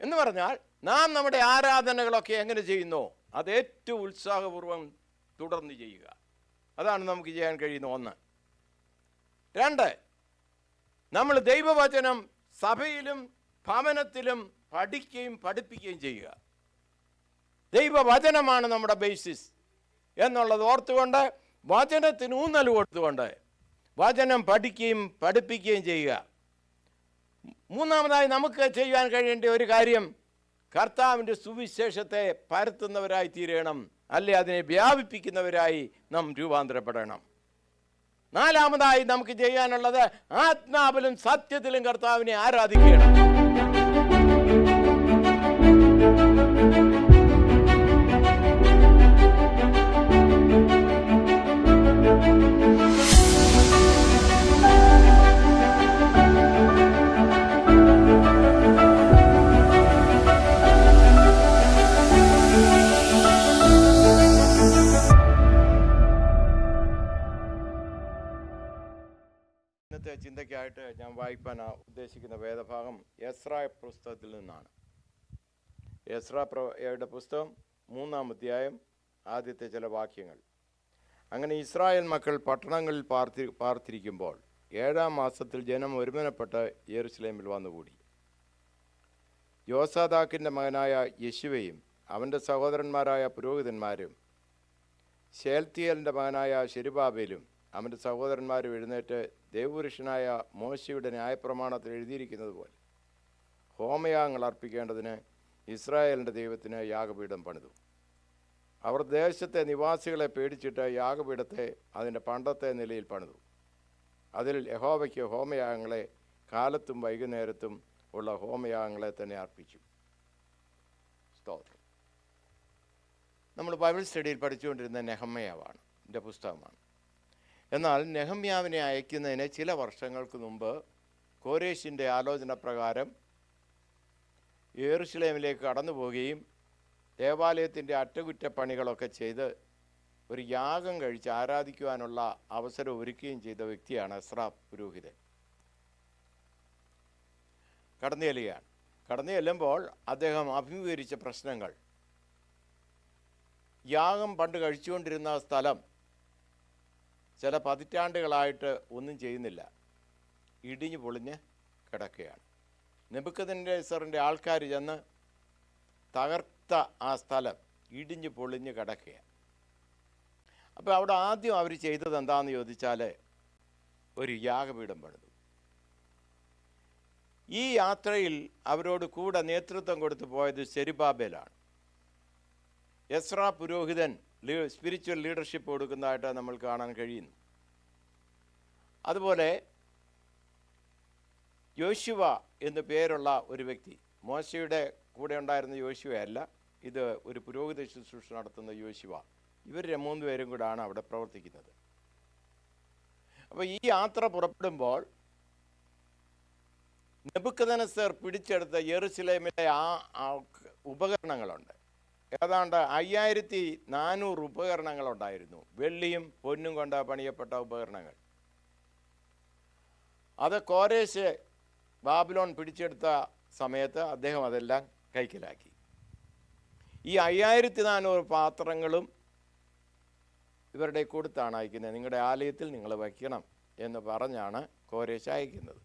എന്ന് പറഞ്ഞാൽ നാം നമ്മുടെ ആരാധനകളൊക്കെ എങ്ങനെ ചെയ്യുന്നു? അത് ഏറ്റവും ഉത്സാഹപൂർവം തുടർന്ന് ചെയ്യുക. അതാണ് നമുക്ക് ചെയ്യാൻ കഴിയുന്ന ഒന്ന്. രണ്ട് നമ്മൾ ദൈവവചനം സഭയിലും ഭവനത്തിലും പഠിക്കുകയും പഠിപ്പിക്കുകയും ചെയ്യുക. ദൈവവചനമാണ് നമ്മുടെ ബേസിസ് എന്നുള്ളത് ഓർത്തുകൊണ്ട് വചനത്തിന് ഊന്നൽ കൊടുത്തുകൊണ്ട് വചനം പഠിക്കുകയും പഠിപ്പിക്കുകയും ചെയ്യുക. മൂന്നാമതായി നമുക്ക് ചെയ്യാൻ കഴിയേണ്ട ഒരു കാര്യം കർത്താവിന്റെ സുവിശേഷത്തെ പരത്തുന്നവരായി തീരണം അല്ലെ? അതിനെ വ്യാപിപ്പിക്കുന്നവരായി നാം രൂപാന്തരപ്പെടണം. നാലാമതായി നമുക്ക് ചെയ്യാനുള്ളത് ആത്മാവിലും സത്യത്തിലും കർത്താവിനെ ആരാധിക്കണം. ഉദ്ദേശിക്കുന്ന വേദഭാഗം എസ്ര പുസ്തകത്തിൽ നിന്നാണ്. എസ്ര പ്രയുടെ പുസ്തകം മൂന്നാം അധ്യായം ആദ്യത്തെ ചില വാക്യങ്ങൾ. അങ്ങനെ ഇസ്രായേൽ മക്കൾ പട്ടണങ്ങളിൽ പാർത്തി പാർത്തിരിക്കുമ്പോൾ ഏഴാം മാസത്തിൽ ജനം ഒരുമനപ്പെട്ട് യെറുസലേമിൽ വന്നുകൂടി. യോസാദാക്കിന്റെ മകനായ യശുവയും അവന്റെ സഹോദരന്മാരായ പുരോഹിതന്മാരും ശേൽത്തിയലിന്റെ മകനായ ശെരുബാബേലും അവന്റെ സഹോദരന്മാരും എഴുന്നേറ്റ് ദേവപുരുഷനായ മോശയുടെ ന്യായപ്രമാണത്തിൽ എഴുതിയിരിക്കുന്നത് പോലെ ഹോമയാഗങ്ങൾ അർപ്പിക്കേണ്ടതിന് ഇസ്രായേലിന്റെ ദൈവത്തിന് യാഗപീഠം പണിതു. അവർ ദേശത്തെ നിവാസികളെ പേടിച്ചിട്ട് യാഗപീഠത്തെ അതിന്റെ പണ്ടത്തെ നിലയിൽ പണിതു. അതിൽ യഹോവയ്ക്ക് ഹോമയാഗങ്ങളെ കാലത്തും വൈകുന്നേരത്തും ഉള്ള ഹോമയാഗങ്ങളെ തന്നെ അർപ്പിച്ചു. സ്തോത്രം. നമ്മൾ ബൈബിൾ സ്റ്റഡിയിൽ പഠിച്ചുകൊണ്ടിരുന്ന നെഹമ്മയാവാണ് എന്റെ പുസ്തകമാണ്. എന്നാൽ നെഹമ്യാവിനെ അയക്കുന്നതിന് ചില വർഷങ്ങൾക്ക് മുമ്പ് കോരേഷിന്റെ ആലോചന പ്രകാരം യേറുഷലേമിലേക്ക് കടന്നു പോവുകയും ദേവാലയത്തിന്റെ അറ്റകുറ്റപ്പണികളൊക്കെ ചെയ്ത് ഒരു യാഗം കഴിച്ച് ആരാധിക്കുവാനുള്ള അവസരം ഒരുക്കുകയും ചെയ്ത വ്യക്തിയാണ് എസ്ര പുരോഹിതൻ. കടന്നു ചെല്ലുകയാണ് കടന്നു ചെല്ലുമ്പോൾ അദ്ദേഹം അഭിമുഖീകരിച്ച പ്രശ്നങ്ങൾ. യാഗം പണ്ട് കഴിച്ചുകൊണ്ടിരുന്ന സ്ഥലം ചില പതിറ്റാണ്ടുകളായിട്ട് ഒന്നും ചെയ്യുന്നില്ല. ഇടിഞ്ഞു പൊളിഞ്ഞ് കിടക്കുകയാണ്. നെബുക്കതിന്റെ സറിന്റെ ആൾക്കാർ ചെന്ന് തകർത്ത ആ സ്ഥലം ഇടിഞ്ഞു പൊളിഞ്ഞ് കിടക്കുകയാണ്. അപ്പോൾ അവിടെ ആദ്യം അവർ ചെയ്തത് എന്താണെന്ന് ചോദിച്ചാൽ ഒരു യാഗപീഠം പണിതു. ഈ യാത്രയിൽ അവരോട് കൂടെ നേതൃത്വം കൊടുത്തു പോയത് ശരിബാബേലാണ്. യസ്രാ പുരോഹിതൻ സ്പിരിച്വൽ ലീഡർഷിപ്പ് കൊടുക്കുന്നതായിട്ട് നമ്മൾ കാണാൻ കഴിയുന്നു. അതുപോലെ യോശുവ എന്നു പേരുള്ള ഒരു വ്യക്തി മോശയുടെ കൂടെ ഉണ്ടായിരുന്ന യോശുവയല്ല ഇത് ഒരു പുരോഹിത ശുശ്രൂഷ നടത്തുന്ന യോശുവ. ഇവർ മൂന്ന് പേരും കൂടാണ് അവിടെ പ്രവർത്തിക്കുന്നത്. അപ്പോൾ ഈ യാത്ര പുറപ്പെടുമ്പോൾ നെബുക്കദനസർ പിടിച്ചെടുത്ത യെറുസലേമിലെ ആ ഉപകരണങ്ങളുണ്ട്. ഏതാണ്ട് അയ്യായിരത്തി നാനൂറ് ഉപകരണങ്ങളുണ്ടായിരുന്നു. വെള്ളിയും പൊന്നും കൊണ്ട് പണിയപ്പെട്ട ഉപകരണങ്ങൾ. അത് കോരേശ് ബാബിലോൺ പിടിച്ചെടുത്ത സമയത്ത് അദ്ദേഹം അതെല്ലാം കൈക്കലാക്കി. ഈ അയ്യായിരത്തി നാനൂറ് പാത്രങ്ങളും ഇവരുടെ കൊടുത്താണ് അയക്കുന്നത്. നിങ്ങളുടെ ആലയത്തിൽ നിങ്ങൾ വയ്ക്കണം എന്ന് പറഞ്ഞാണ് കോരേശ് അയക്കുന്നത്.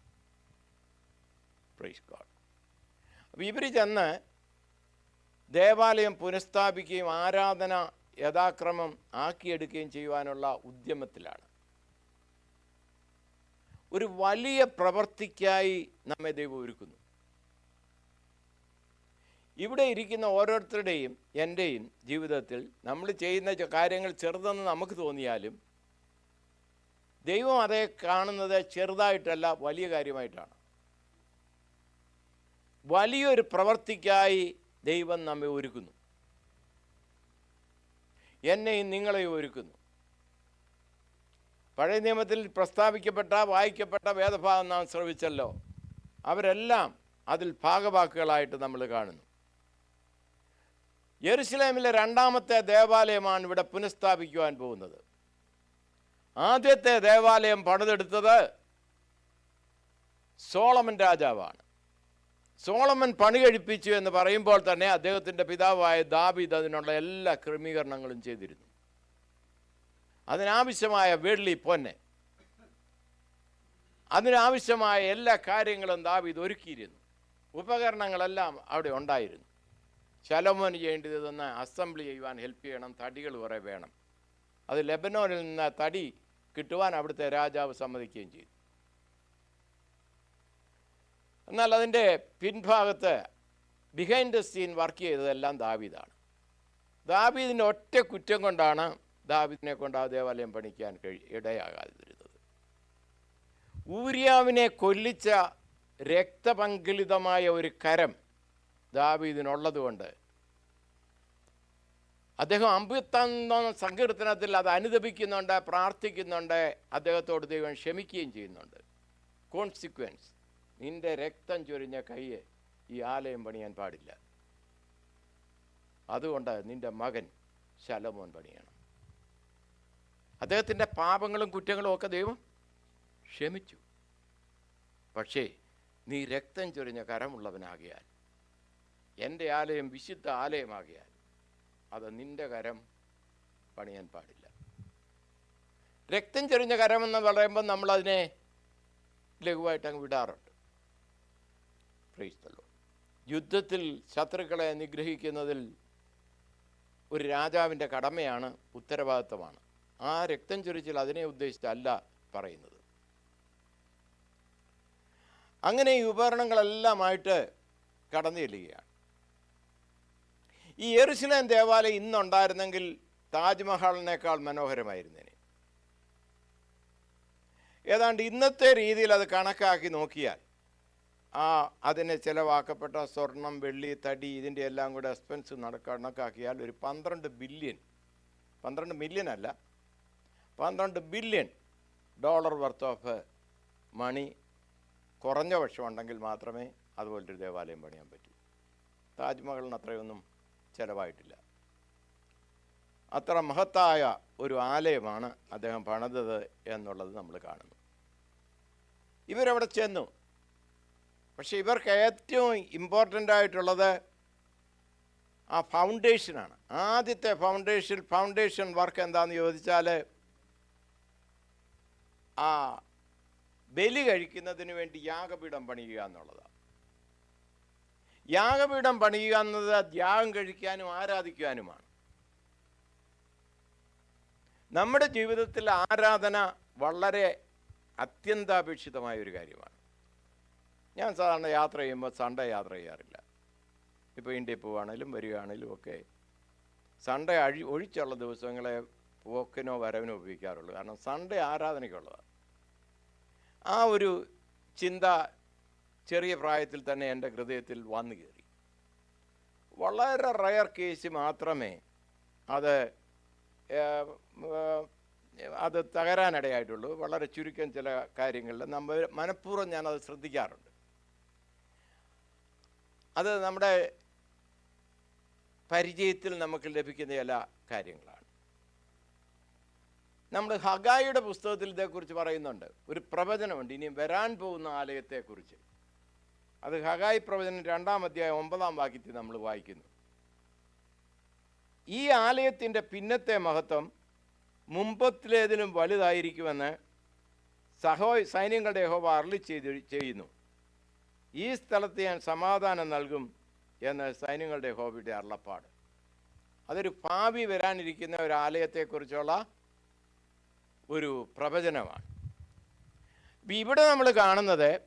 പ്രൈസ് ഗോഡ് അപ്പോൾ ഇവർ ചെന്ന് ദേവാലയം പുനഃസ്ഥാപിക്കുകയും ആരാധന യഥാക്രമം ആക്കിയെടുക്കുകയും ചെയ്യുവാനുള്ള ഉദ്യമത്തിലാണ്. ഒരു വലിയ പ്രവൃത്തിക്കായി നമ്മെ ദൈവം ഒരുക്കുന്നു. ഇവിടെ ഇരിക്കുന്ന ഓരോരുത്തരുടെയും എന്റെയും ജീവിതത്തിൽ നമ്മൾ ചെയ്യുന്ന കാര്യങ്ങൾ ചെറുതെന്ന് നമുക്ക് തോന്നിയാലും ദൈവം അതേ കാണുന്നത് ചെറുതായിട്ടല്ല വലിയ കാര്യമായിട്ടാണ്. വലിയൊരു പ്രവൃത്തിക്കായി ദൈവം നമ്മെ ഒരുക്കുന്നു. എന്നെയും നിങ്ങളെയും ഒരുക്കുന്നു. പഴയ നിയമത്തിൽ പ്രസ്താവിക്കപ്പെട്ട വായിക്കപ്പെട്ട വേദഭാഗം നാം ശ്രവിച്ചല്ലോ. അവരെല്ലാം അതിൽ ഭാഗവാക്കുകളായിട്ട് നമ്മൾ കാണുന്നു. യെരുസലേമിലെ രണ്ടാമത്തെ ദേവാലയമാണ് ഇവിടെ പുനഃസ്ഥാപിക്കുവാൻ പോകുന്നത്. ആദ്യത്തെ ദേവാലയം പണിതെടുത്തത് സോളമൻ രാജാവാണ്. സോളമൻ പണി കഴിപ്പിച്ചു എന്ന് പറയുമ്പോൾ തന്നെ അദ്ദേഹത്തിന്റെ പിതാവായ ദാബിദ് അതിനുള്ള എല്ലാ ക്രമീകരണങ്ങളും ചെയ്തിരുന്നു. അതിനാവശ്യമായ വെള്ളി പൊന്നെ. അതിനാവശ്യമായ എല്ലാ കാര്യങ്ങളും ദാബിദ് ഒരുക്കിയിരുന്നു. ഉപകരണങ്ങളെല്ലാം അവിടെ ഉണ്ടായിരുന്നു. ശലോമോന് ചെയ്യേണ്ടതെന്ന് അസംബ്ലി ചെയ്യുവാൻ ഹെൽപ്പ് ചെയ്യണം തടികൾ കുറേ വേണം. അത് ലെബനോനിൽ നിന്ന് തടി കിട്ടുവാൻ അവിടുത്തെ രാജാവ് സമ്മതിക്കുകയും ചെയ്തു. എന്നാൽ അതിന്റെ പിൻഭാഗത്ത് ബിഹൈൻഡ് ദ സീൻ വർക്ക് ചെയ്തതെല്ലാം ദാവീദാണ്. ദാവീദിന്റെ ഒറ്റ കുറ്റം കൊണ്ടാണ് ദാവീദിനെ കൊണ്ട് ആ ദേവാലയം പണിക്കാൻ കഴി ഇടയാകാതിരുന്നത്. ഊര്യാവിനെ കൊല്ലിച്ച രക്തപങ്കിലിതമായ ഒരു കരം ദാവീദിനുള്ളതുകൊണ്ട് അദ്ദേഹം അമ്പത്തൊന്ന സങ്കീർത്തനത്തിൽ അത് അനുദപിക്കുന്നുണ്ട് പ്രാർത്ഥിക്കുന്നുണ്ട് അദ്ദേഹത്തോട് ദൈവം ക്ഷമിക്കുകയും ചെയ്യുന്നുണ്ട്. കോൺസിക്വൻസ് നിന്റെ രക്തം ചൊരിഞ്ഞ കൈയെ ഈ ആലയം പണിയാൻ പാടില്ല. അതുകൊണ്ട് നിന്റെ മകൻ ശലമോൻ പണിയണം. അദ്ദേഹത്തിന്റെ പാപങ്ങളും കുറ്റങ്ങളും ഒക്കെ ദൈവം ക്ഷമിച്ചു. പക്ഷേ നീ രക്തം ചൊരിഞ്ഞ കരമുള്ളവനാകിയാൽ എന്റെ ആലയം വിശുദ്ധ ആലയമാകിയാൽ അത് നിന്റെ കരം പണിയാൻ പാടില്ല. രക്തം ചൊരിഞ്ഞ കരമെന്ന് പറയുമ്പോൾ നമ്മളതിനെ ലഘുവായിട്ട് അങ്ങ് വിടാറുണ്ട്. പ്രൈസ്തല്ലോ യുദ്ധത്തിൽ ശത്രുക്കളെ നിഗ്രഹിക്കുന്നതിൽ ഒരു രാജാവിന്റെ കടമയാണ് ഉത്തരവാദിത്തമാണ് ആ രക്തം ചൊരിച്ചിൽ അതിനെ ഉദ്ദേശിച്ചല്ല പറയുന്നത്. അങ്ങനെ ഈ ഉപകരണങ്ങളെല്ലാമായിട്ട് കടന്നു ചെല്ലുകയാണ് ഈ എറുസലേം ദേവാലയം ഇന്നുണ്ടായിരുന്നെങ്കിൽ താജ്മഹലിനേക്കാൾ മനോഹരമായിരുന്നേനെ ഏതാണ്ട് ഇന്നത്തെ രീതിയിൽ അത് കണക്കാക്കി നോക്കിയാൽ ആ അതിനെ ചിലവാക്കപ്പെട്ട സ്വർണം വെള്ളി തടി ഇതിന്റെ എല്ലാം കൂടെ എക്സ്പെൻസ് നട കണക്കാക്കിയാൽ ഒരു പന്ത്രണ്ട് ബില്യൺ പന്ത്രണ്ട് മില്യൺ അല്ല പന്ത്രണ്ട് billion dollar worth of money കുറഞ്ഞ പക്ഷം ഉണ്ടെങ്കിൽ മാത്രമേ അതുപോലൊരു ദേവാലയം പണിയാൻ പറ്റൂ. താജ്മഹലിന് അത്രയൊന്നും ചിലവായിട്ടില്ല. അത്ര മഹത്തായ ഒരു ആലയമാണ് അദ്ദേഹം പണിതത് എന്നുള്ളത് നമ്മൾ കാണുന്നു. ഇവരവിടെ ചെന്നു. പക്ഷേ ഇവർക്ക് ഏറ്റവും ഇമ്പോർട്ടന്റ് ആയിട്ടുള്ളത് ആ ഫൗണ്ടേഷനാണ് ആദ്യത്തെ ഫൗണ്ടേഷൻ ഫൗണ്ടേഷൻ വർക്ക് എന്താണെന്ന് ചോദിച്ചാൽ ആ ബലി കഴിക്കുന്നതിന് വേണ്ടി യാഗപീഠം പണിയുക എന്നുള്ളതാണ്. യാഗപീഠം പണിയുക എന്നത് ത്യാഗം കഴിക്കാനും ആരാധിക്കാനുമാണ് നമ്മുടെ ജീവിതത്തിൽ ആരാധന വളരെ അത്യന്താപേക്ഷിതമായ ഒരു കാര്യമാണ്. ഞാൻ സാധാരണ യാത്ര ചെയ്യുമ്പോൾ സൺഡേ യാത്ര ചെയ്യാറില്ല. ഇപ്പോൾ ഇന്ത്യയിൽ പോവുകയാണെങ്കിലും വരികയാണെങ്കിലും ഒക്കെ സൺഡേ അഴി ഒഴിച്ചുള്ള ദിവസങ്ങളെ പോക്കിനോ വരവിനോ ഉപയോഗിക്കാറുള്ളൂ. കാരണം സൺഡേ ആരാധനയ്ക്കുള്ളതാണ്. ആ ഒരു ചിന്ത ചെറിയ പ്രായത്തിൽ തന്നെ എന്റെ ഹൃദയത്തിൽ വന്നു കയറി. വളരെ റയർ കേസ് മാത്രമേ അത് അത് തകരാനിടയായിട്ടുള്ളൂ. വളരെ ചുരുക്കം ചില കാര്യങ്ങളിൽ നമ്മൾ മനഃപൂർവം ഞാനത് ശ്രദ്ധിക്കാറുണ്ട്. അത് നമ്മുടെ പരിചയത്തിൽ നമുക്ക് ലഭിക്കുന്ന ചില കാര്യങ്ങളാണ്. നമ്മൾ ഹഗായിയുടെ പുസ്തകത്തിൽ ഇതേക്കുറിച്ച് പറയുന്നുണ്ട്. ഒരു പ്രവചനമുണ്ട്. ഇനി വരാൻ പോകുന്ന ആലയത്തെക്കുറിച്ച്. അത് ഹഗായി പ്രവചനം രണ്ടാം അധ്യായം ഒമ്പതാം വാക്യത്തിൽ നമ്മൾ വായിക്കുന്നു. ഈ ആലയത്തിന്റെ പിന്നത്തെ മഹത്വം മുമ്പത്തിലേതിലും വലുതായിരിക്കുമെന്ന് സഹോ സൈന്യങ്ങളുടെ യഹോവ അരളി ചെയ്ത് ചെയ്യുന്നു. ഈ സ്ഥലത്ത് ഞാൻ സമാധാനം നൽകും എന്ന് സൈന്യങ്ങളുടെ ഹോബിയുടെ അരുളപ്പാട്. അതൊരു ഭാവി വരാനിരിക്കുന്ന ഒരു ആലയത്തെക്കുറിച്ചുള്ള ഒരു പ്രവചനമാണ്. ഇവിടെ നമ്മൾ കാണുന്നത്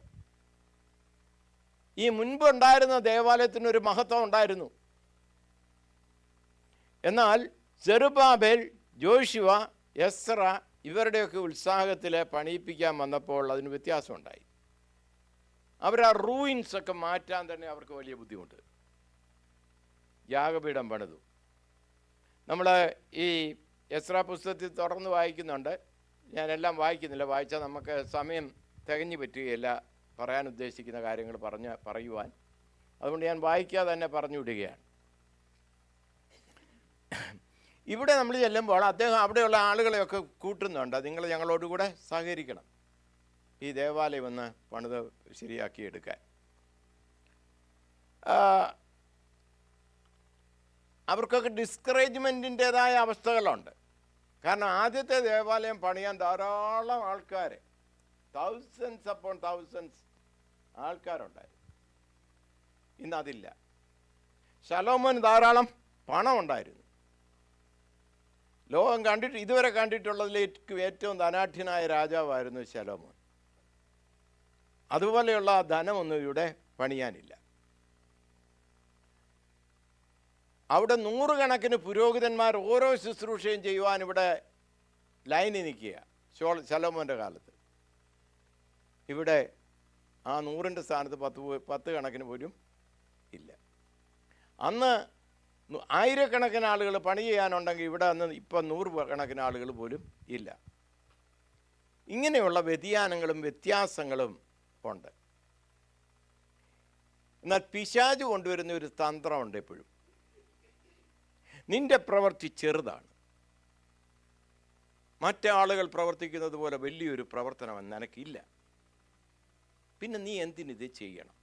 ഈ മുൻപുണ്ടായിരുന്ന ദേവാലയത്തിനൊരു മഹത്വം ഉണ്ടായിരുന്നു. എന്നാൽ ചെറുബാബേൽ ജോഷുവ എസ്ര ഇവരുടെയൊക്കെ ഉത്സാഹത്തിൽ പണിയിപ്പിക്കാൻ വന്നപ്പോൾ അതിന് വ്യത്യാസമുണ്ടായി. അവർ ആ റൂയിൻസ് ഒക്കെ മാറ്റാൻ തന്നെ അവർക്ക് വലിയ ബുദ്ധിമുട്ട്. യാഗപീഠം പണിതു. നമ്മൾ ഈ എസ്ര പുസ്തകത്തിൽ തുടർന്ന് വായിക്കുന്നുണ്ട്. ഞാനെല്ലാം വായിക്കുന്നില്ല. വായിച്ചാൽ നമുക്ക് സമയം തികഞ്ഞു പറ്റുകയില്ല പറയാൻ ഉദ്ദേശിക്കുന്ന കാര്യങ്ങൾ പറഞ്ഞ് പറയുവാൻ. അതുകൊണ്ട് ഞാൻ വായിക്കാതെ തന്നെ പറഞ്ഞു വിടുകയാണ്. ഇവിടെ നമ്മൾ ചെല്ലുമ്പോൾ അദ്ദേഹം അവിടെയുള്ള ആളുകളെയൊക്കെ കൂട്ടുന്നുണ്ട്. നിങ്ങൾ ഞങ്ങളോടുകൂടെ സഹകരിക്കണം. ഈ ദേവാലയം ഒന്ന് പണിത് ശരിയാക്കിയെടുക്കാൻ അവർക്കൊക്കെ ഡിസ്കറേജ്മെന്റിന്റെതായ അവസ്ഥകളുണ്ട്. കാരണം ആദ്യത്തെ ദേവാലയം പണിയാൻ ധാരാളം ആൾക്കാർ തൗസൻഡ്സ് അപ്പോൺ തൗസൻഡ്സ് ആൾക്കാരുണ്ടായിരുന്നു ഇന്ന് അതില്ല. ശലോമോൻ ധാരാളം പണം ഉണ്ടായിരുന്നു ലോകം കണ്ടിട്ട് ഇതുവരെ കണ്ടിട്ടുള്ളതിൽ ഏറ്റവും ധനാഠ്യനായ രാജാവായിരുന്നു ശലോമോൻ. അതുപോലെയുള്ള ധനമൊന്നും ഇവിടെ പണിയാനില്ല. അവിടെ നൂറുകണക്കിന് പുരോഹിതന്മാർ ഓരോ ശുശ്രൂഷയും ചെയ്യുവാൻ ഇവിടെ ലൈനിൽ നിൽക്കുക ഷോൾ ശലോമോന്റെ കാലത്ത്. ഇവിടെ ആ നൂറിന്റെ സ്ഥാനത്ത് പത്ത് പത്ത് കണക്കിന് പോലും ഇല്ല. അന്ന് ആയിരക്കണക്കിന് ആളുകൾ പണി ചെയ്യാനുണ്ടെങ്കിൽ ഇവിടെ അന്ന് ഇപ്പം നൂറ് കണക്കിന് ആളുകൾ പോലും ഇല്ല. ഇങ്ങനെയുള്ള വ്യതിയാനങ്ങളും വ്യത്യാസങ്ങളും ഉണ്ട്. എന്നാൽ പിശാജ് കൊണ്ടുവരുന്ന ഒരു തന്ത്രമുണ്ട് എപ്പോഴും. നിന്റെ പ്രവൃത്തി ചെറുതാണ്. മറ്റാളുകൾ പ്രവർത്തിക്കുന്നത് പോലെ വലിയൊരു പ്രവർത്തനം നിനക്കില്ല. പിന്നെ നീ എന്തിനിത് ചെയ്യണം?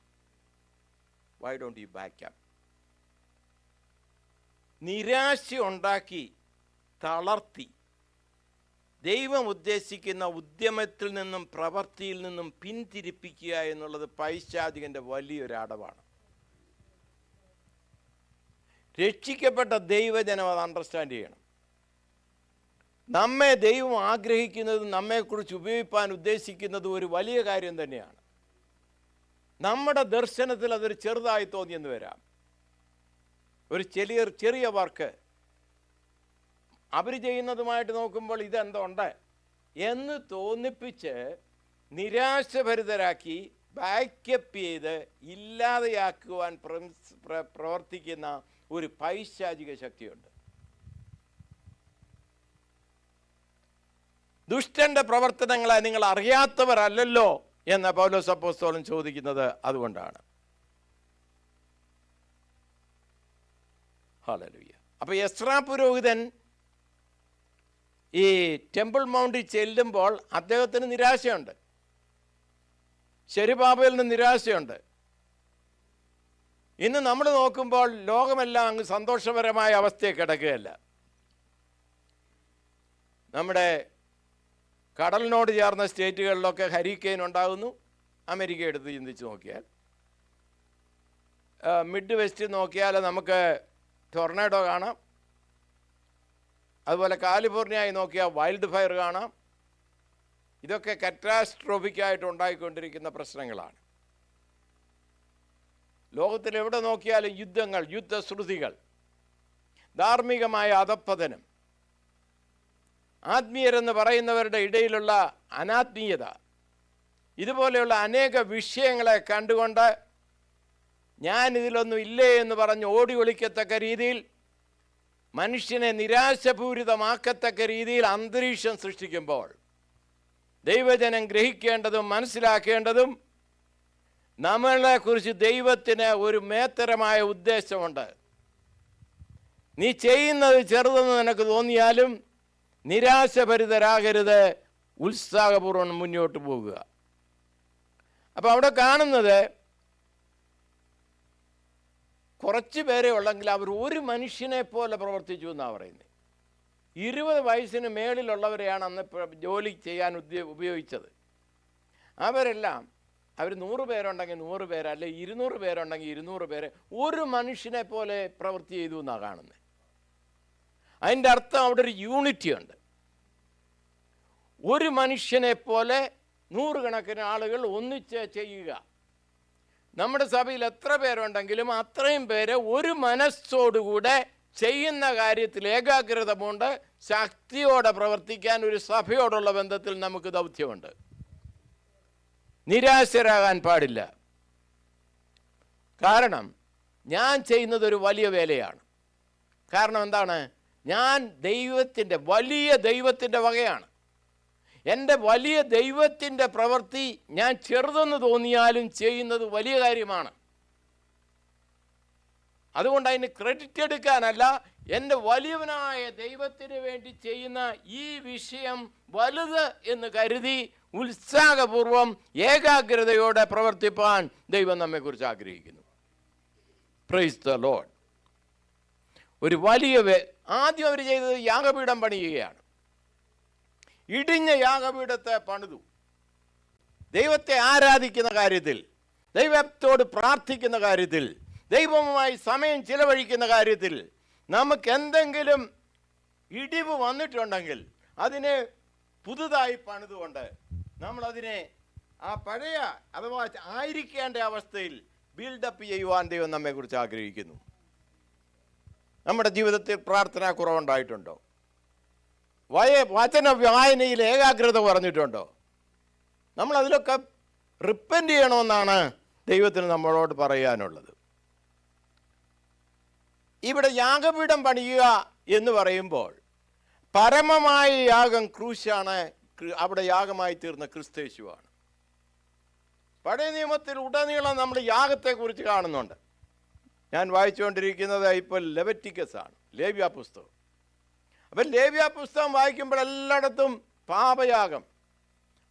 Why don't you back up നിരാശ ഉണ്ടാക്കി തളർത്തി ദൈവം ഉദ്ദേശിക്കുന്ന ഉദ്യമത്തിൽ നിന്നും പ്രവൃത്തിയിൽ നിന്നും പിന്തിരിപ്പിക്കുക എന്നുള്ളത് പൈശാചികന്റെ വലിയൊരു അടവാണ് രക്ഷിക്കപ്പെട്ട ദൈവജനം അത് അണ്ടർസ്റ്റാൻഡ് ചെയ്യണം. നമ്മെ ദൈവം ആഗ്രഹിക്കുന്നത് നമ്മെക്കുറിച്ച് ഉപയോഗിപ്പാൻ ഉദ്ദേശിക്കുന്നത് ഒരു വലിയ കാര്യം തന്നെയാണ്. നമ്മുടെ ദർശനത്തിൽ അതൊരു ചെറുതായി തോന്നിയെന്ന് വരാം. ഒരു ചെറിയ ചെറിയ വർക്ക് അവർ ചെയ്യുന്നതുമായിട്ട് നോക്കുമ്പോൾ ഇതെന്തുണ്ട്? എന്ന് തോന്നിപ്പിച്ച് നിരാശഭരിതരാക്കി ബാക്കപ്പ് ചെയ്ത് ഇല്ലാതെയാക്കുവാൻ പ്രവർത്തിക്കുന്ന ഒരു പൈശാചിക ശക്തിയുണ്ട്. ദുഷ്ടന്റെ പ്രവർത്തനങ്ങളെ നിങ്ങൾ അറിയാത്തവരല്ലല്ലോ എന്ന് പൗലോസ് അപ്പോസ്തോലൻ ചോദിക്കുന്നത് അതുകൊണ്ടാണ്. ഹല്ലേലൂയ. അപ്പോൾ എസ്രാ പുരോഹിതൻ ഈ ടെമ്പിൾ മൗണ്ടിൽ ചെല്ലുമ്പോൾ അദ്ദേഹത്തിന് നിരാശയുണ്ട്. ശരിപാപയിൽ നിരാശയുണ്ട്. ഇന്ന് നമ്മൾ നോക്കുമ്പോൾ ലോകമെല്ലാം അങ്ങ് സന്തോഷപരമായ അവസ്ഥയിൽ കിടക്കുകയല്ല. നമ്മുടെ കടലിനോട് ചേർന്ന സ്റ്റേറ്റുകളിലൊക്കെ ഹരിക്കെയിൻ ഉണ്ടാകുന്നു. അമേരിക്ക എടുത്ത് ചിന്തിച്ച് നോക്കിയാൽ. മിഡ് വെസ്റ്റ് നോക്കിയാൽ നമുക്ക് ടൊർണാഡോ കാണാം. അതുപോലെ കാലിഫോർണിയായി നോക്കിയാൽ വൈൽഡ് ഫയർ കാണാം. ഇതൊക്കെ കറ്റാസ്ട്രോഫിക്കായിട്ട് ഉണ്ടായിക്കൊണ്ടിരിക്കുന്ന പ്രശ്നങ്ങളാണ്. ലോകത്തിൽ എവിടെ നോക്കിയാലും യുദ്ധങ്ങൾ യുദ്ധശ്രുതികൾ ധാർമ്മികമായ അധപ്പതനം ആത്മീയരെന്ന് പറയുന്നവരുടെ ഇടയിലുള്ള അനാത്മീയത ഇതുപോലെയുള്ള അനേക വിഷയങ്ങളെ കണ്ടുകൊണ്ട് ഞാൻ ഇതിലൊന്നും ഇല്ലേ എന്ന് പറഞ്ഞ് ഓടി ഒളിക്കത്തക്ക രീതിയിൽ മനുഷ്യനെ നിരാശപൂരിതമാക്കത്തക്ക രീതിയിൽ അന്തരീക്ഷം സൃഷ്ടിക്കുമ്പോൾ ദൈവജനം ഗ്രഹിക്കേണ്ടതും മനസ്സിലാക്കേണ്ടതും നമ്മളെക്കുറിച്ച് ദൈവത്തിന് ഒരു മേത്തരമായ ഉദ്ദേശമുണ്ട്. നീ ചെയ്യുന്നത് ചെറുതെന്ന് നിനക്ക് തോന്നിയാലും നിരാശഭരിതരാകരുത്. ഉത്സാഹപൂർവം മുന്നോട്ട് പോകുക. അപ്പോൾ അവിടെ കാണുന്നത് കുറച്ച് പേരെ ഉള്ളെങ്കിൽ അവർ ഒരു മനുഷ്യനെ പോലെ പ്രവർത്തിച്ചു എന്നാണ് പറയുന്നത് ഇരുപത് വയസ്സിന് മേളിലുള്ളവരെയാണ് അന്ന് ജോലി ചെയ്യാൻ ഉപയോഗിച്ചത്. അവരെല്ലാം അവർ നൂറ് പേരുണ്ടെങ്കിൽ നൂറ് പേര് അല്ലെ ഇരുന്നൂറ് പേരുണ്ടെങ്കിൽ ഇരുന്നൂറ് പേര് ഒരു മനുഷ്യനെ പോലെ പ്രവൃത്തി ചെയ്തു എന്നാണ് കാണുന്നത് അതിന്റെ അർത്ഥം അവിടെ ഒരു യൂണിറ്റി ഉണ്ട്. ഒരു മനുഷ്യനെ പോലെ നൂറുകണക്കിന് ആളുകൾ ഒന്നിച്ച് ചെയ്യുക. നമ്മുടെ സഭയിൽ എത്ര പേരുണ്ടെങ്കിലും അത്രയും പേര് ഒരു മനസ്സോടുകൂടെ ചെയ്യുന്ന കാര്യത്തിൽ ഏകാഗ്രതമുണ്ട് ശക്തിയോടെ പ്രവർത്തിക്കാൻ ഒരു സഭയോടുള്ള ബന്ധത്തിൽ നമുക്ക് ദൗത്യമുണ്ട്. നിരാശരാകാൻ പാടില്ല. കാരണം ഞാൻ ചെയ്യുന്നത് ഒരു വലിയ വേലയാണ്. കാരണം എന്താണ്? ഞാൻ ദൈവത്തിന്റെ വലിയ ദൈവത്തിന്റെ വകയാണ്. എന്റെ വലിയ ദൈവത്തിന്റെ പ്രവൃത്തി ഞാൻ ചെറുതെന്ന് തോന്നിയാലും ചെയ്യുന്നത് വലിയ കാര്യമാണ്. അതുകൊണ്ട് അതിന് ക്രെഡിറ്റ് എടുക്കാനല്ല എന്റെ വലിയവനായ ദൈവത്തിന് വേണ്ടി ചെയ്യുന്ന ഈ വിഷയം വലുത് എന്ന് കരുതി ഉത്സാഹപൂർവം ഏകാഗ്രതയോടെ പ്രവർത്തിപ്പാൻ ദൈവം നമ്മെക്കുറിച്ച് ആഗ്രഹിക്കുന്നു. പ്രൈസ് ദ ലോഡ് ഒരു വലിയ ആദ്യം അവർ ചെയ്തത് യാഗപീഠം പണിയുകയാണ്. ഇടിഞ്ഞ യാഗപീഠത്തെ പണിതു. ദൈവത്തെ ആരാധിക്കുന്ന കാര്യത്തിൽ ദൈവത്തോട് പ്രാർത്ഥിക്കുന്ന കാര്യത്തിൽ ദൈവവുമായി സമയം ചിലവഴിക്കുന്ന കാര്യത്തിൽ നമുക്ക് എന്തെങ്കിലും ഇടിവ് വന്നിട്ടുണ്ടെങ്കിൽ അതിനെ പുതുതായി പണിതുകൊണ്ട് നമ്മളതിനെ ആ പഴയ അഥവാ ആയിരിക്കേണ്ട അവസ്ഥയിൽ ബിൽഡപ്പ് ചെയ്യുവാൻ ദൈവം നമ്മെക്കുറിച്ച് ആഗ്രഹിക്കുന്നു. നമ്മുടെ ജീവിതത്തിൽ പ്രാർത്ഥനാ കുറവുണ്ടായിട്ടുണ്ടോ? വയ വചന വായനയിൽ ഏകാഗ്രത പറഞ്ഞിട്ടുണ്ടോ നമ്മൾ അതിലൊക്കെ റിപ്പന്റ് ചെയ്യണമെന്നാണ് ദൈവത്തിന് നമ്മളോട് പറയാനുള്ളത്. ഇവിടെ യാഗപീഠം പണിയുക എന്ന് പറയുമ്പോൾ പരമമായ യാഗം ക്രൂശാണ് ക്രി- അവിടെ യാഗമായി തീർന്ന ക്രിസ്തേശുവാണ് പഴയ നിയമത്തിൽ ഉടനീളം നമ്മൾ യാഗത്തെക്കുറിച്ച് കാണുന്നുണ്ട്. ഞാൻ വായിച്ചുകൊണ്ടിരിക്കുന്നത് ഇപ്പോൾ ലെവറ്റിക്കസ് ആണ് ലേവ്യ പുസ്തകം. അപ്പം ലേവ്യ പുസ്തകം വായിക്കുമ്പോൾ എല്ലായിടത്തും പാപയാഗം.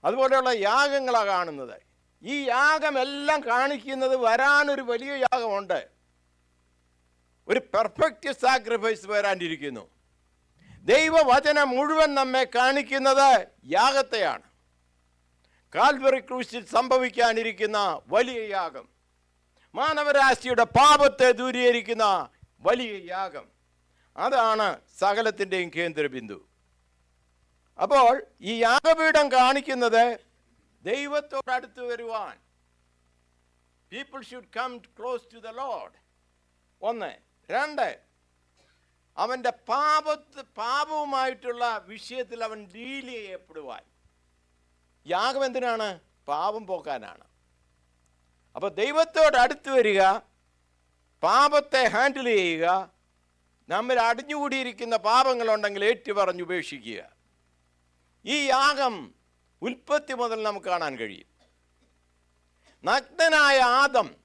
അതുപോലെയുള്ള യാഗങ്ങളാണ് കാണുന്നത്. ഈ യാഗമെല്ലാം കാണിക്കുന്നത് വരാനൊരു വലിയ യാഗമുണ്ട്. ഒരു പെർഫെക്റ്റ് സാക്രിഫൈസ് വരാനിരിക്കുന്നു. ദൈവവചനം മുഴുവൻ നമ്മെ കാണിക്കുന്നത് യാഗത്തെയാണ്. കാൽവറി ക്രൂശിൽ സംഭവിക്കാനിരിക്കുന്ന വലിയ യാഗം. മാനവരാശിയുടെ പാപത്തെ ദൂരീകരിക്കുന്ന വലിയ യാഗം. അതാണ് സകലത്തിന്റെയും കേന്ദ്രബിന്ദു. അപ്പോൾ ഈ യാഗപീഠം കാണിക്കുന്നത് ദൈവത്തോടടുത്ത് വരുവാൻ. People should come close to the lord ഒന്ന്. രണ്ട്. അവന്റെ പാപത്ത് പാപവുമായിട്ടുള്ള വിഷയത്തിൽ അവൻ ഡീൽ ചെയ്യപ്പെടുവാൻ. യാഗം എന്തിനാണ്? പാപം പോക്കാനാണ്. അപ്പോൾ ദൈവത്തോട് അടുത്ത് വരിക പാപത്തെ ഹാൻഡിൽ ചെയ്യുക നമ്മൾ അടിഞ്ഞുകൂടിയിരിക്കുന്ന പാപങ്ങളുണ്ടെങ്കിൽ ഏറ്റുപറഞ്ഞ് ഉപേക്ഷിക്കുക. ഈ യാഗം ഉൽപ്പത്തി മുതൽ നമുക്ക് കാണാൻ കഴിയും. നഗ്നനായ ആദം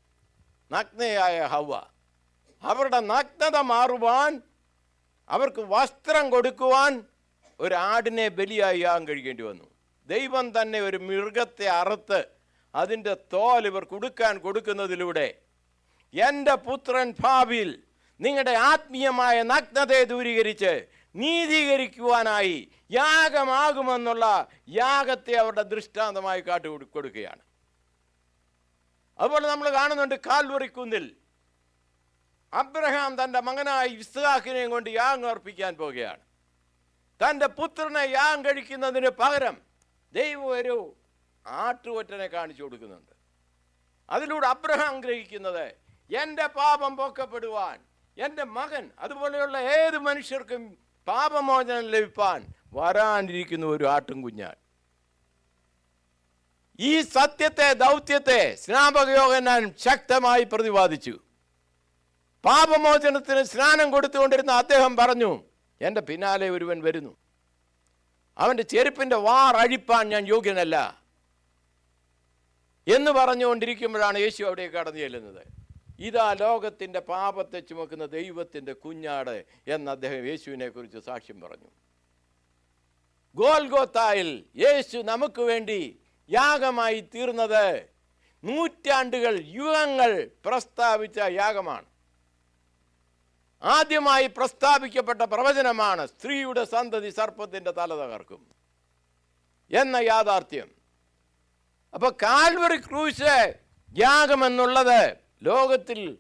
നഗ്നയായ ഹവ അവരുടെ നഗ്നത മാറുവാൻ അവർക്ക് വസ്ത്രം കൊടുക്കുവാൻ ഒരു ആടിനെ ബലിയായി യാഗം കഴിക്കേണ്ടി വന്നു. ദൈവം തന്നെ ഒരു മൃഗത്തെ അറുത്ത് അതിന്റെ തോൽ ഇവർ കൊടുക്കാൻ കൊടുക്കുന്നതിലൂടെ എന്റെ പുത്രൻ ഭാവിയിൽ നിങ്ങളുടെ ആത്മീയമായ നഗ്നതയെ ദൂരീകരിച്ച് നീതീകരിക്കുവാനായി യാഗമാകുമെന്നുള്ള യാഗത്തെ അവരുടെ ദൃഷ്ടാന്തമായി കാട്ടി കൊടുക്കുകയാണ്. അതുപോലെ നമ്മൾ കാണുന്നുണ്ട് കാൽവറിക്കുന്നിൽ. അബ്രഹാം തന്റെ മകനായ ഇസ്ഹാഖിനെയും കൊണ്ട് യാഗം അർപ്പിക്കാൻ പോകുകയാണ് തന്റെ പുത്രനെ യാഗം കഴിക്കുന്നതിന് പകരം ദൈവം ഒരു ആട്ടുകൊറ്റനെ കാണിച്ചു കൊടുക്കുന്നുണ്ട്. അതിലൂടെ അബ്രഹാം ഗ്രഹിക്കുന്നത് എന്റെ പാപം പോക്കപ്പെടുവാൻ എന്റെ മകൻ അതുപോലെയുള്ള ഏത് മനുഷ്യർക്കും പാപമോചനം ലഭിപ്പാൻ വരാനിരിക്കുന്ന ഒരു ആട്ടും കുഞ്ഞാൻ ഈ സത്യത്തെ ദൗത്യത്തെ സ്നാപകയോഗനാൻ ശക്തമായി പ്രതിപാദിച്ചു. പാപമോചനത്തിന് സ്നാനം കൊടുത്തുകൊണ്ടിരുന്ന അദ്ദേഹം പറഞ്ഞു എന്റെ പിന്നാലെ ഒരുവൻ വരുന്നു. അവന്റെ ചെരുപ്പിന്റെ വാർ അഴിപ്പാൻ ഞാൻ യോഗ്യനല്ല. എന്ന് പറഞ്ഞുകൊണ്ടിരിക്കുമ്പോഴാണ് യേശു അവിടെ കടന്നു ചെല്ലുന്നത്. ഇതാ ലോകത്തിന്റെ പാപത്തെ ചുമക്കുന്ന ദൈവത്തിന്റെ കുഞ്ഞാട് എന്ന് അദ്ദേഹം യേശുവിനെ കുറിച്ച് സാക്ഷ്യം പറഞ്ഞു. ഗോൽഗോത്തായിൽ യേശു നമുക്ക് വേണ്ടി യാഗമായി തീർന്നത് നൂറ്റാണ്ടുകൾ യുഗങ്ങൾ പ്രസ്താവിച്ച യാഗമാണ്. ആദ്യമായി പ്രസ്താവിക്കപ്പെട്ട പ്രവചനമാണ് സ്ത്രീയുടെ സന്തതി സർപ്പത്തിന്റെ തല തകർക്കും എന്ന യാഥാർത്ഥ്യം. അപ്പോൾ കാൽവറി ക്രൂശ് യാഗമെന്നുള്ളത് ലോകത്തിൽ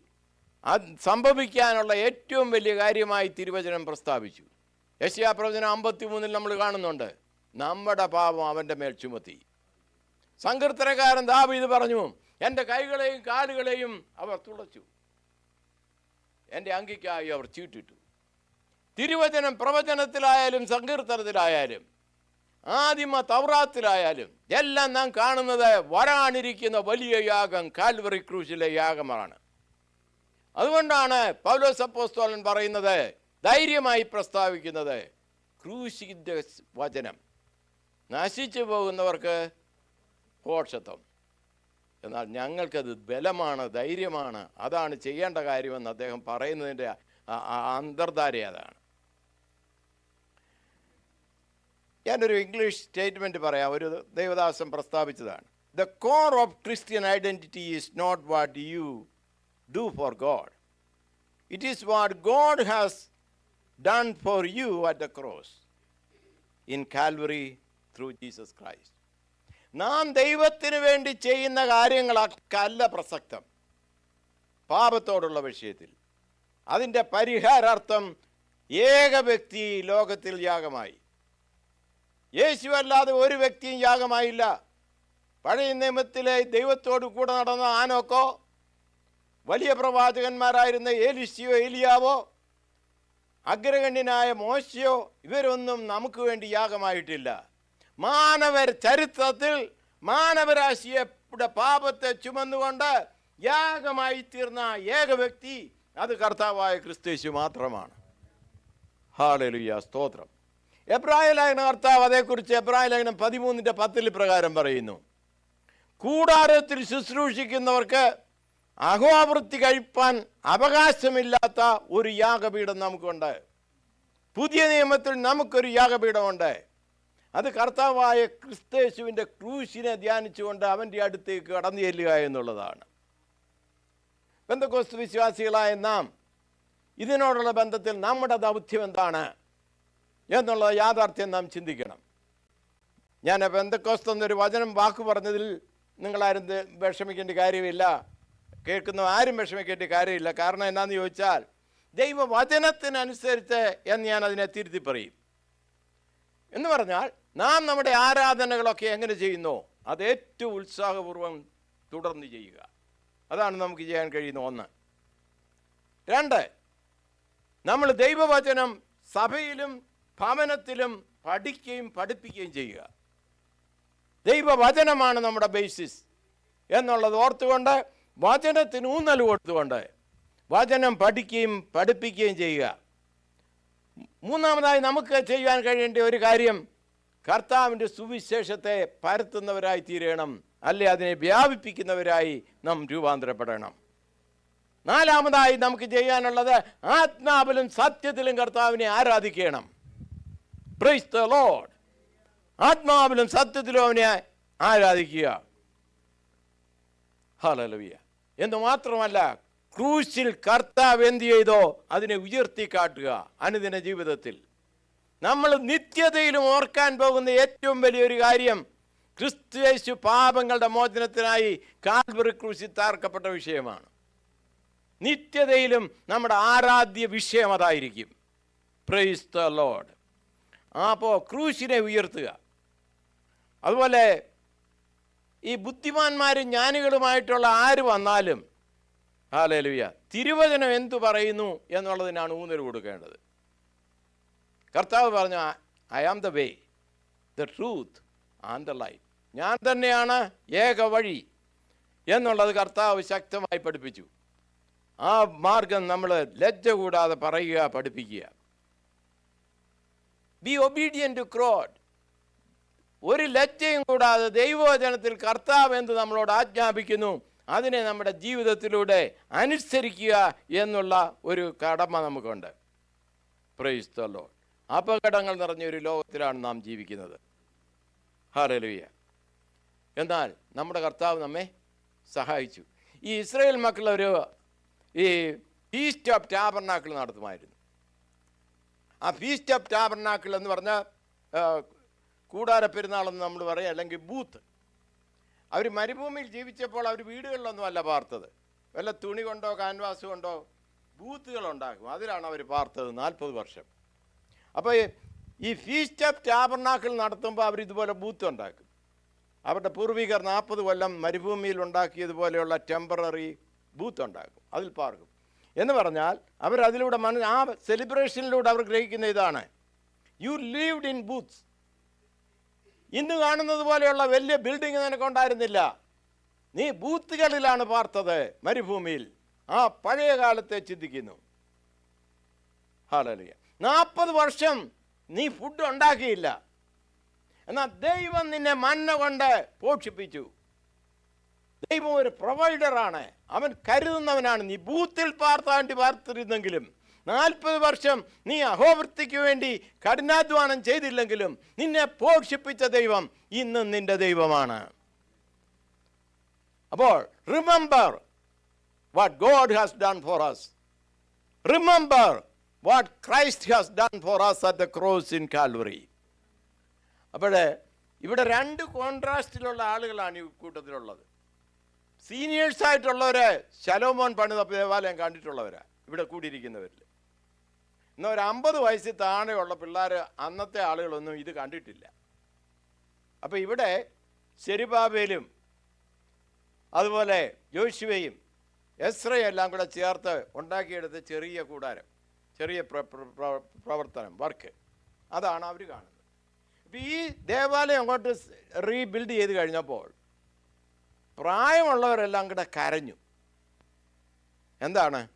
സംഭവിക്കാനുള്ള ഏറ്റവും വലിയ കാര്യമായി തിരുവചനം പ്രസ്താവിച്ചു. യശയാ പ്രവചനം അമ്പത്തി മൂന്നിൽ നമ്മൾ കാണുന്നുണ്ട്. നമ്മുടെ പാപം അവന്റെ മേൽ ചുമത്തി. സങ്കീർത്തനക്കാരൻ ദാവീദ് പറഞ്ഞു എന്റെ കൈകളെയും കാലുകളെയും അവർ തുളച്ചു എന്റെ അങ്കിക്കായി അവർ ചീട്ടിട്ടു. തിരുവചനം പ്രവചനത്തിലായാലും സങ്കീർത്തനത്തിലായാലും ആദിമ തൗറാത്തിലായാലും എല്ലാം നാം കാണുന്നത് വരാനിരിക്കുന്ന വലിയ യാഗം കാൽവറി ക്രൂശിലെ യാഗമാണ്. അതുകൊണ്ടാണ് പൗലോസ് അപ്പോസ്തോലൻ പറയുന്നത് ധൈര്യമായി പ്രസ്താവിക്കുന്നത് ക്രൂശിന്റെ വചനം നശിച്ചു പോകുന്നവർക്ക് പോഷത്വം എന്നാൽ ഞങ്ങൾക്കത് ബലമാണ് ധൈര്യമാണ് അതാണ് ചെയ്യേണ്ട കാര്യമെന്ന് അദ്ദേഹം പറയുന്നതിന്റെ അന്തർധാര അതാണ്. ഞാനൊരു ഇംഗ്ലീഷ് സ്റ്റേറ്റ്മെന്റ് പറയാം. ഒരു ദേവദാസം പ്രസ്താവിച്ചതാണ്. The core of Christian identity is not what you do for God it is what God has done for you at the cross in Calvary through Jesus Christ നാം ദൈവത്തിന് വേണ്ടി ചെയ്യുന്ന കാര്യങ്ങളല്ല പ്രസക്തം. പാപത്തോടുള്ള വിഷയത്തിൽ. അതിന്റെ പരിഹാരാർത്ഥം ഏക വ്യക്തി ലോകത്തിൽ യാഗമായി. യേശു അല്ലാതെ ഒരു വ്യക്തിയും യാഗമായില്ല. പഴയ നിയമത്തിലെ ദൈവത്തോട് കൂടെ നടന്ന ആനോക്കോ വലിയ പ്രവാചകന്മാരായിരുന്ന ഏലിസിയോ ഏലിയാവോ അഗ്രഗണ്യനായ മോശയോ ഇവരൊന്നും നമുക്ക് വേണ്ടി യാഗമായിട്ടില്ല. മാനവർ ചരിത്രത്തിൽ മാനവരാശിയുടെ പാപത്തെ ചുമന്നുകൊണ്ട് യാഗമായി തീർന്ന ഏക വ്യക്തി അത് കർത്താവായ ക്രിസ്തേശു മാത്രമാണ്. ഹാലലുയ. സ്തോത്രം. എബ്രായ ലേഖന കർത്താവ് അതേക്കുറിച്ച് എബ്രാഹിം ലേഖനം പതിമൂന്നിന്റെ പത്തിൽ പ്രകാരം പറയുന്നു. കൂടാരത്തിൽ ശുശ്രൂഷിക്കുന്നവർക്ക് അഹോവൃത്തി കഴിപ്പാൻ അവകാശമില്ലാത്ത ഒരു യാഗപീഠം നമുക്കുണ്ട്. പുതിയ നിയമത്തിൽ നമുക്കൊരു യാഗപീഠമുണ്ട്. അത് കർത്താവായ ക്രിസ്തേശുവിന്റെ ക്രൂശിനെ ധ്യാനിച്ചുകൊണ്ട് അവന്റെ അടുത്തേക്ക് കടന്നു ചെല്ലുക എന്നുള്ളതാണ്. ബന്ധക്കോസ്തു വിശ്വാസികളായ നാം ഇതിനോടുള്ള ബന്ധത്തിൽ നമ്മുടെ ദൗത്യം എന്താണ്? എന്നുള്ള യാഥാർത്ഥ്യം നാം ചിന്തിക്കണം. ഞാൻ ബന്ധക്കോസ്ത് എന്നൊരു വചനം വാക്ക് പറഞ്ഞതിൽ നിങ്ങളാരും വിഷമിക്കേണ്ട കാര്യമില്ല. കേൾക്കുന്ന ആരും വിഷമിക്കേണ്ട കാര്യമില്ല. കാരണം എന്നാന്ന് ചോദിച്ചാൽ ദൈവവചനത്തിനനുസരിച്ച് എന്ന് ഞാൻ അതിനെ തിരുത്തി പറയും എന്ന് പറഞ്ഞാൽ നാം നമ്മുടെ ആരാധനകളൊക്കെ എങ്ങനെ ചെയ്യുന്നു? അത് ഏറ്റവും ഉത്സാഹപൂർവം തുടർന്ന് ചെയ്യുക. അതാണ് നമുക്ക് ചെയ്യാൻ കഴിയുന്ന ഒന്ന്. രണ്ട് നമ്മൾ ദൈവവചനം സഭയിലും ഭവനത്തിലും പഠിക്കുകയും പഠിപ്പിക്കുകയും ചെയ്യുക. ദൈവവചനമാണ് നമ്മുടെ ബേസിസ് എന്നുള്ളത് ഓർത്തുകൊണ്ട് വചനത്തിന് ഊന്നൽ കൊടുത്തുകൊണ്ട് വചനം പഠിക്കുകയും പഠിപ്പിക്കുകയും ചെയ്യുക. മൂന്നാമതായി നമുക്ക് ചെയ്യാൻ കഴിയേണ്ട ഒരു കാര്യം കർത്താവിന്റെ സുവിശേഷത്തെ പരത്തുന്നവരായി തീരണം അല്ലെ? അതിനെ വ്യാപിപ്പിക്കുന്നവരായി നാം രൂപാന്തരപ്പെടണം. നാലാമതായി നമുക്ക് ചെയ്യാനുള്ളത് ആത്മാവിലും സത്യത്തിലും കർത്താവിനെ ആരാധിക്കണം. പ്രൈസ് ദ ലോഡ് ആത്മാവിലും സത്യത്തിലും അവനെ ആരാധിക്കുക. ഹലലവിയ എന്ന് മാത്രമല്ല ക്രൂശിൽ കർത്താവ് എന്ത് ചെയ്തോ അതിനെ ഉയർത്തി കാട്ടുക അനുദിന ജീവിതത്തിൽ. നമ്മൾ നിത്യതയിലും ഓർക്കാൻ പോകുന്ന ഏറ്റവും വലിയൊരു കാര്യം ക്രിസ്തുയേശു പാപങ്ങളുടെ മോചനത്തിനായി കാൽവറി ക്രൂശിൽ താർക്കപ്പെട്ട വിഷയമാണ്. നിത്യതയിലും നമ്മുടെ ആരാധ്യ വിഷയം അതായിരിക്കും. പ്രൈസ് ദ ലോഡ് അപ്പോൾ ക്രൂശിനെ ഉയർത്തുക. അതുപോലെ ഈ ബുദ്ധിമാന്മാരും ജ്ഞാനികളുമായിട്ടുള്ള ആര് വന്നാലും ഹാലേലുയ തിരുവചനം എന്തു പറയുന്നു എന്നുള്ളതിനാണ് ഊന്നൽ കൊടുക്കേണ്ടത്. കർത്താവ് പറഞ്ഞു I am the way the truth and the life ഞാൻ തന്നെയാണ് ഏക വഴി എന്നുള്ളത് കർത്താവ് ശക്തമായി പഠിപ്പിച്ചു. ആ മാർഗം നമ്മൾ ലജ്ജ കൂടാതെ പറയുക പഠിപ്പിക്കുക. ബി ഒബീഡിയൻ ടു ക്രോഡ് ഒരു ലജ്ജയും കൂടാതെ ദൈവവചനത്തിൽ കർത്താവ് എന്ന് നമ്മളോട് ആജ്ഞാപിക്കുന്നു? അതിനെ നമ്മുടെ ജീവിതത്തിലൂടെ അനുസരിക്കുക എന്നുള്ള ഒരു കടമ നമുക്കുണ്ട്. പ്രയിസ്തല്ലോ അപകടങ്ങൾ നിറഞ്ഞൊരു ലോകത്തിലാണ് നാം ജീവിക്കുന്നത്. ഹാലലുയ്യ എന്നാൽ നമ്മുടെ കർത്താവ് നമ്മെ സഹായിച്ചു. ഈ ഇസ്രയേൽ മക്കളൊരു ഈ ഫീസ്റ്റ് ഓഫ് ടാബർനാക്കിൾ നടത്തുമായിരുന്നു. ആ ഫീസ്റ്റ് ഓഫ് ടാബർനാക്കിൾ എന്ന് പറഞ്ഞാൽ കൂടാര പെരുന്നാളെന്ന് നമ്മൾ പറയാം അല്ലെങ്കിൽ ബൂത്ത്. അവർ മരുഭൂമിയിൽ ജീവിച്ചപ്പോൾ അവർ വീടുകളിലൊന്നും അല്ല പാർത്തത്. വല്ല തുണി കൊണ്ടോ കാൻവാസ് കൊണ്ടോ ബൂത്തുകൾ ഉണ്ടാക്കും. അതിലാണ് അവർ പാർത്തത് നാൽപ്പത് വർഷം. അപ്പോൾ ഈ ഫീസ്റ്റ് ഓഫ് ടാബർനാക്കിൾ നടത്തുമ്പോൾ അവർ ഇതുപോലെ ബൂത്ത് ഉണ്ടാക്കും. അവരുടെ പൂർവികർ നാൽപ്പത് കൊല്ലം മരുഭൂമിയിൽ ഉണ്ടാക്കിയതുപോലെയുള്ള ടെമ്പററി ബൂത്ത് ഉണ്ടാക്കും. അതിൽ പാർക്കും. എന്ന് പറഞ്ഞാൽ അവർ അതിലൂടെ മന ആ സെലിബ്രേഷനിലൂടെ അവർ ഗ്രഹിക്കുന്ന ഇതാണ്. യു ലീവ്ഡ് ഇൻ ബൂത്ത്സ് ഇന്ന് കാണുന്നത് പോലെയുള്ള വലിയ ബിൽഡിംഗ് നിനക്കുണ്ടായിരുന്നില്ല. നീ ബൂത്തുകളിലാണ് പാർത്തത് മരുഭൂമിയിൽ. ആ പഴയ കാലത്തെ ചിന്തിക്കുന്നു. ഹാലലിയ നാൽപ്പത് വർഷം നീ ഫുഡ് ഉണ്ടാക്കിയില്ല. എന്നാൽ ദൈവം നിന്നെ മന്ന കൊണ്ട് പോഷിപ്പിച്ചു. ദൈവം ഒരു പ്രൊവൈഡറാണ് അവൻ കരുതുന്നവനാണ്. നീ ബൂത്തിൽ പാർത്താണ്ടി പാർത്തിരുന്നെങ്കിലും നാൽപ്പത് വർഷം നീ അഹോവൃത്തിക്ക് വേണ്ടി കഠിനാധ്വാനം ചെയ്തില്ലെങ്കിലും നിന്നെ പോഷിപ്പിച്ച ദൈവം ഇന്നും നിന്റെ ദൈവമാണ്. അപ്പോൾ remember what God has done for us remember what Christ has done for us at the cross in Calvary അപ്പോൾ ഇവിടെ രണ്ട് കോൺട്രാസ്റ്റിലുള്ള ആളുകളാണ് ഈ കൂട്ടത്തിലുള്ളത്. സീനിയേഴ്സ് ആയിട്ടുള്ളവരെ ശലോമോൻ പണിത ദേവാലയം കണ്ടിട്ടുള്ളവരാ ഇവിടെ കൂടിയിരിക്കുന്നവരിൽ എന്നാൽ ഒരു അമ്പത് വയസ്സിൽ താഴെയുള്ള പിള്ളേർ അന്നത്തെ ആളുകളൊന്നും ഇത് കണ്ടിട്ടില്ല. അപ്പോൾ ഇവിടെ ശരിബാബയിലും അതുപോലെ യോശുവയും എസ്രയും എല്ലാം കൂടെ ചേർത്ത് ഉണ്ടാക്കിയെടുത്ത ചെറിയ കൂടാരം ചെറിയ പ്ര- പ്ര- പ്ര- പ്രവർത്തനം വർക്ക്. അതാണ് അവർ കാണുന്നത്. ഇപ്പം ഈ ദേവാലയം അങ്ങോട്ട് റീബിൽഡ് ചെയ്ത് കഴിഞ്ഞപ്പോൾ പ്രായമുള്ളവരെല്ലാം കൂടെ കരഞ്ഞു. എന്താണ്?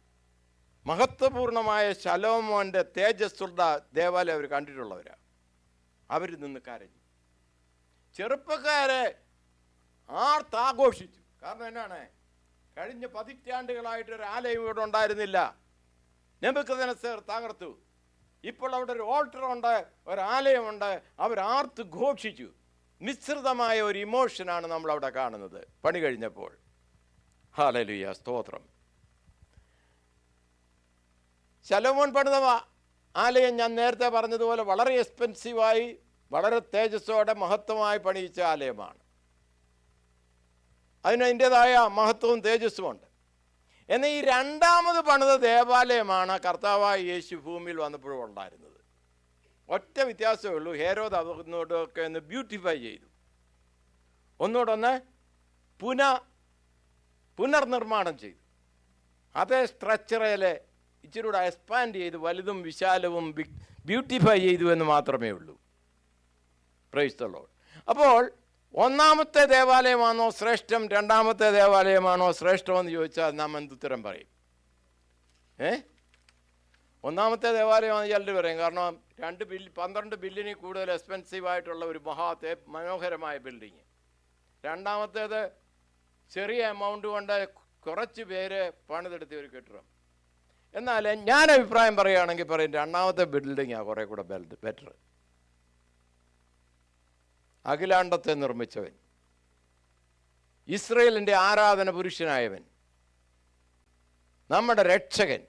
മഹത്വപൂർണമായ ശലോമോന്റെ തേജസ്സുള്ള ദേവാലയം അവർ കണ്ടിട്ടുള്ളവരാണ് അവർ നിന്ന് കരഞ്ഞു. ചെറുപ്പക്കാരെ ആർത്താഘോഷിച്ചു. കാരണം എന്നാണ്? കഴിഞ്ഞ പതിറ്റാണ്ടുകളായിട്ട് ഒരു ആലയം ഇവിടെ ഉണ്ടായിരുന്നില്ല. നെബുക്കദനസർ തകർത്തു. ഇപ്പോൾ അവിടെ ഒരു ഓൾട്ടർ ഉണ്ട് ഒരാലയമുണ്ട് അവർ ആർത്ത് ഘോഷിച്ചു. മിശ്രിതമായ ഒരു ഇമോഷനാണ് നമ്മൾ അവിടെ കാണുന്നത്. പണി കഴിഞ്ഞപ്പോൾ. ഹാലലുയ സ്തോത്രം. ശലോമോൻ പണിത ആലയം ഞാൻ നേരത്തെ പറഞ്ഞതുപോലെ വളരെ എക്സ്പെൻസീവായി വളരെ തേജസ്സോടെ മഹത്വമായി പണിയിച്ച ആലയമാണ്. അതിന് അതിന്റെതായ മഹത്വവും തേജസ്സുമുണ്ട് എന്നാൽ ഈ രണ്ടാമത് പണിത ദേവാലയമാണ് കർത്താവായ യേശു ഭൂമിയിൽ വന്നപ്പോഴും ഉണ്ടായിരുന്നത്. ഒറ്റ വ്യത്യാസമേ ഉള്ളൂ. ഹേരോദ് അതൊന്നോടൊക്കെ ഒന്ന് ബ്യൂട്ടിഫൈ ചെയ്തു. ഒന്നുകൂടൊന്ന് പുന പുനർനിർമ്മാണം ചെയ്തു. അതേ സ്ട്രക്ചറേലെ ഇച്ചിരി കൂടെ എക്സ്പാൻഡ് ചെയ്ത് വലുതും വിശാലവും ബ്യൂട്ടിഫൈ ചെയ്തു എന്ന് മാത്രമേ ഉള്ളൂ. പ്രൈസ്തുള്ളവർ അപ്പോൾ ഒന്നാമത്തെ ദേവാലയമാണോ ശ്രേഷ്ഠം രണ്ടാമത്തെ ദേവാലയമാണോ ശ്രേഷ്ഠമെന്ന് ചോദിച്ചാൽ നാം എന്തുത്തരം പറയും? ഏ? ഒന്നാമത്തെ ദേവാലയമാണ് ചിലർ പറയും. കാരണം രണ്ട് ബില്ല് പന്ത്രണ്ട് ബില്ലിന് കൂടുതൽ എക്സ്പെൻസീവ് ആയിട്ടുള്ള ഒരു മഹാ മനോഹരമായ ബിൽഡിങ് രണ്ടാമത്തേത് ചെറിയ എമൗണ്ട് കൊണ്ട് കുറച്ച് പേര് പണിതെടുത്ത ഒരു കെട്ടിടം. എന്നാൽ ഞാൻ അഭിപ്രായം പറയുകയാണെങ്കിൽ പറയും രണ്ടാമത്തെ ബിൽഡിങ്ങാണ് കുറേ കൂടെ ബെറ്റർ അഖിലാണ്ടത്തെ നിർമ്മിച്ചവൻ. ഇസ്രയേലിന്റെ ആരാധന പുരുഷനായവൻ. നമ്മുടെ രക്ഷകൻ.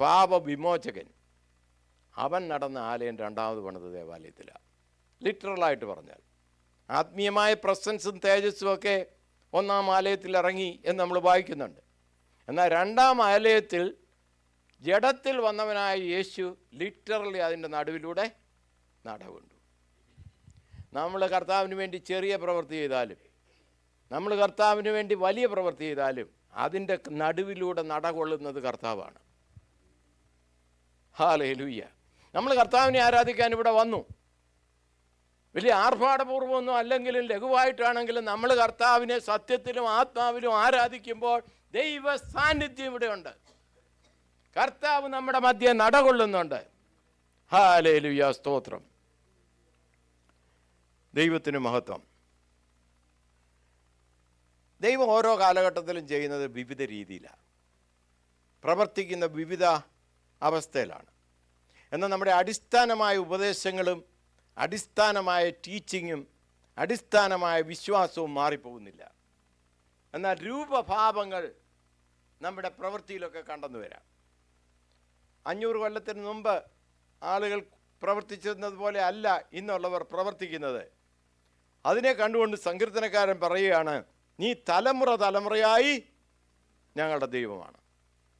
പാപവിമോചകൻ. അവൻ നടന്ന ആലയം രണ്ടാമത് പണിത് ദേവാലയത്തിലാണ് ലിറ്ററലായിട്ട് പറഞ്ഞാൽ. ആത്മീയമായ പ്രസൻസും തേജസ്സും ഒക്കെ ഒന്നാം ആലയത്തിൽ ഇറങ്ങി എന്ന് നമ്മൾ വായിക്കുന്നുണ്ട്. എന്നാൽ രണ്ടാം ആലയത്തിൽ ജഡത്തിൽ വന്നവനായ യേശു ലിറ്ററലി അതിന്റെ നടുവിലൂടെ നടവുണ്ടു. നമ്മൾ കർത്താവിന് വേണ്ടി ചെറിയ പ്രവൃത്തി ചെയ്താലും നമ്മൾ കർത്താവിന് വേണ്ടി വലിയ പ്രവൃത്തി ചെയ്താലും അതിന്റെ നടുവിലൂടെ നടകൊള്ളുന്നത് കർത്താവാണ്. ഹാലേ ലൂയ്യ നമ്മൾ കർത്താവിനെ ആരാധിക്കാൻ ഇവിടെ വന്നു. വലിയ ആർഭാടപൂർവമൊന്നും അല്ലെങ്കിലും ലഘുവായിട്ടാണെങ്കിലും നമ്മൾ കർത്താവിനെ സത്യത്തിലും ആത്മാവിലും ആരാധിക്കുമ്പോൾ ദൈവ സാന്നിധ്യം ഇവിടെയുണ്ട്. കർത്താവ് നമ്മുടെ മധ്യ നടകൊള്ളുന്നുണ്ട്. ഹാലേ സ്തോത്രം. ദൈവത്തിന് മഹത്വം. ദൈവം ഓരോ കാലഘട്ടത്തിലും ചെയ്യുന്നത് വിവിധ രീതിയിലാണ് പ്രവർത്തിക്കുന്ന വിവിധ അവസ്ഥയിലാണ്. എന്നാൽ നമ്മുടെ അടിസ്ഥാനമായ ഉപദേശങ്ങളും അടിസ്ഥാനമായ ടീച്ചിങ്ങും അടിസ്ഥാനമായ വിശ്വാസവും മാറിപ്പോകുന്നില്ല. എന്നാൽ രൂപഭാവങ്ങൾ നമ്മുടെ പ്രവൃത്തിയിലൊക്കെ കണ്ടെന്നു വരാം. അഞ്ഞൂറ് കൊല്ലത്തിന് മുമ്പ് ആളുകൾ പ്രവർത്തിച്ചിരുന്നത് പോലെ അല്ല ഇന്നുള്ളവർ പ്രവർത്തിക്കുന്നത്. അതിനെ കണ്ടുകൊണ്ട് സങ്കീർത്തനക്കാരൻ പറയുകയാണ് നീ തലമുറ തലമുറയായി ഞങ്ങളുടെ ദൈവമാണ്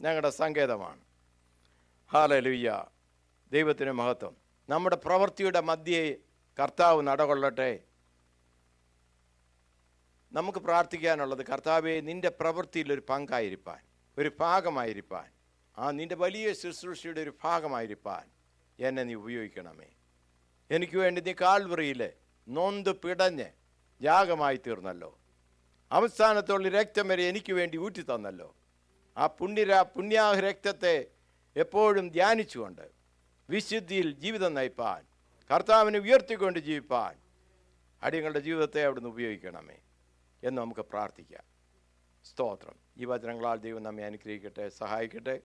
ഞങ്ങളുടെ സങ്കേതമാണ്. ഹാലലുയ്യ ദൈവത്തിന് മഹത്വം. നമ്മുടെ പ്രവൃത്തിയുടെ മധ്യേ കർത്താവ് നടകൊള്ളട്ടെ. നമുക്ക് പ്രാർത്ഥിക്കാനുള്ളത് കർത്താവെ നിന്റെ പ്രവൃത്തിയിൽ ഒരു പങ്കായിരിക്കാൻ ഒരു ഭാഗമായിരിക്കാൻ ആ നിന്റെ വലിയ ശുശ്രൂഷയുടെ ഒരു ഭാഗമായിരിക്കാൻ എന്നെ നീ ഉപയോഗിക്കണമേ. എനിക്ക് വേണ്ടി നീ കാൽവറിയിൽ നൊന്ത് പിടഞ്ഞ് യാഗമായി തീർന്നല്ലോ. അവസാനത്തുള്ള രക്തം വരെ എനിക്ക് വേണ്ടി ഊറ്റി തന്നല്ലോ ആ പുണ്യര പുണ്യാഹ രക്തത്തെ എപ്പോഴും ധ്യാനിച്ചുകൊണ്ട് വിശുദ്ധിയിൽ ജീവിതം നയിപ്പാൻ കർത്താവിനെ ഉയർത്തിക്കൊണ്ട് ജീവിപ്പാൻ അടിയങ്ങളുടെ ജീവിതത്തെ അവിടുന്ന് ഉപയോഗിക്കണമേ എന്ന് നമുക്ക് പ്രാർത്ഥിക്കാം. സ്തോത്രം. ഈ വചനങ്ങളാൽ ദൈവം നമ്മെ അനുഗ്രഹിക്കട്ടെ സഹായിക്കട്ടെ.